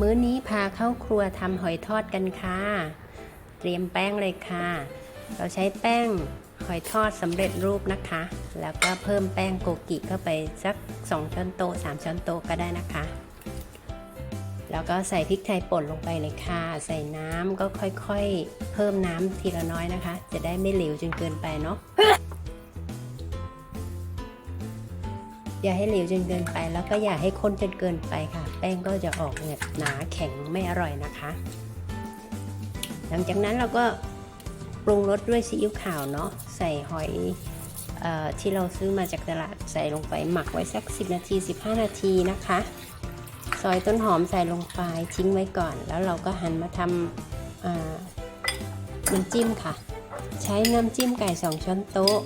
มื้อนี้พาเข้าครัวทำหอยทอดกันค่ะ เตรียมแป้งเลยค่ะ เราใช้แป้งหอยทอดสำเร็จรูปนะคะ แล้วก็เพิ่มแป้งโกกิเข้าไปสัก 2 ช้อนโต๊ะ3ช้อนโต๊ะก็ได้นะคะ แล้วก็ใส่พริกไทยป่นลงไปเลยค่ะ ใส่น้ำก็ค่อยๆ เพิ่มน้ำทีละน้อยนะคะ จะได้ไม่เหลวจนเกินไปเนาะ อย่าให้เหลวจนเกินไป แล้วก็อย่าให้ข้นจนเกินไปค่ะ แป้งก็จะออกเนี่ยหนาแข็งไม่อร่อยนะคะ หลังจากนั้นเราก็ปรุงรสด้วยซีอิ๊วขาวเนาะใส่หอยออที่เราซื้อมาจากตลาดใส่ลงไปหมักไว้สัก 10 นาที 15 นาทีนะคะ ซอยต้นหอมใส่ลงไปทิ้งไว้ก่อน แล้วเราก็หันมาทำน้ำจิ้มค่ะ ใช้น้ำจิ้มไก่ 2 ช้อนโต๊ะ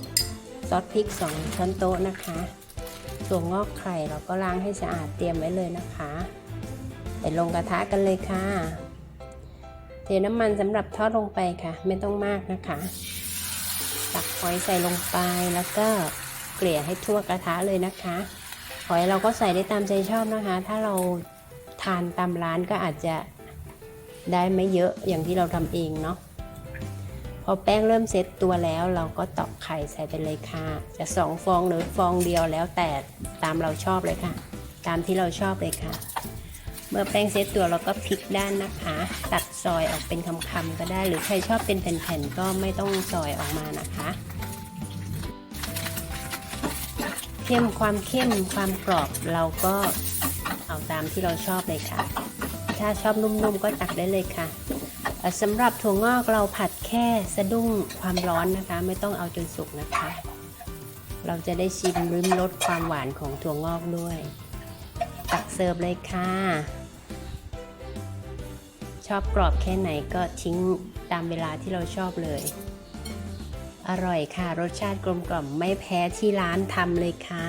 ซอสพริก 2 ช้อนโต๊ะนะคะ ถั่วนงอกไข่เราก็ล้างให้สะอาดเตรียมไว้เลยนะคะไปลงกระทะกันเลยค่ะ เทน้ำมันสำหรับทอดลงไปค่ะ ไม่ต้องมากนะคะ ตักหอยใส่ลงไปแล้วก็เกลี่ยให้ทั่วกระทะเลยนะคะหอยเราก็ใส่ได้ตามใจชอบนะคะ ถ้าเราทานตามร้านก็อาจจะได้ไม่เยอะอย่างที่เราทำเองเนาะ พอแป้งเริ่มเซตตัวแล้วเราก็ตอกไข่ใส่ไปเลยค่ะ จะสองฟองหรือฟองเดียวแล้วแต่ตามเราชอบเลยค่ะ ตามที่เราชอบเลยค่ะ เมื่อแป้งเซตตัวเราก็พลิกด้านนะคะ ตัดซอยออกเป็นคำๆก็ได้ หรือใครชอบเป็นแผ่นๆก็ไม่ต้องซอยออกมานะคะเข้มความเข้มความกรอบเราก็เอาตามที่เราชอบเลยค่ะ ถ้าชอบนุ่มๆก็ตักได้เลยค่ะ สำหรับถั่วงอกเราผัดแค่สะดุ้งความร้อนนะคะ ไม่ต้องเอาจนสุกนะคะ เราจะได้ชิมริมรสความหวานของถั่วงอกด้วย ตักเสิร์ฟเลยค่ะ ชอบกรอบแค่ไหนก็ทิ้งตามเวลาที่เราชอบเลย อร่อยค่ะ รสชาติกลมกล่อมไม่แพ้ที่ร้านทำเลยค่ะ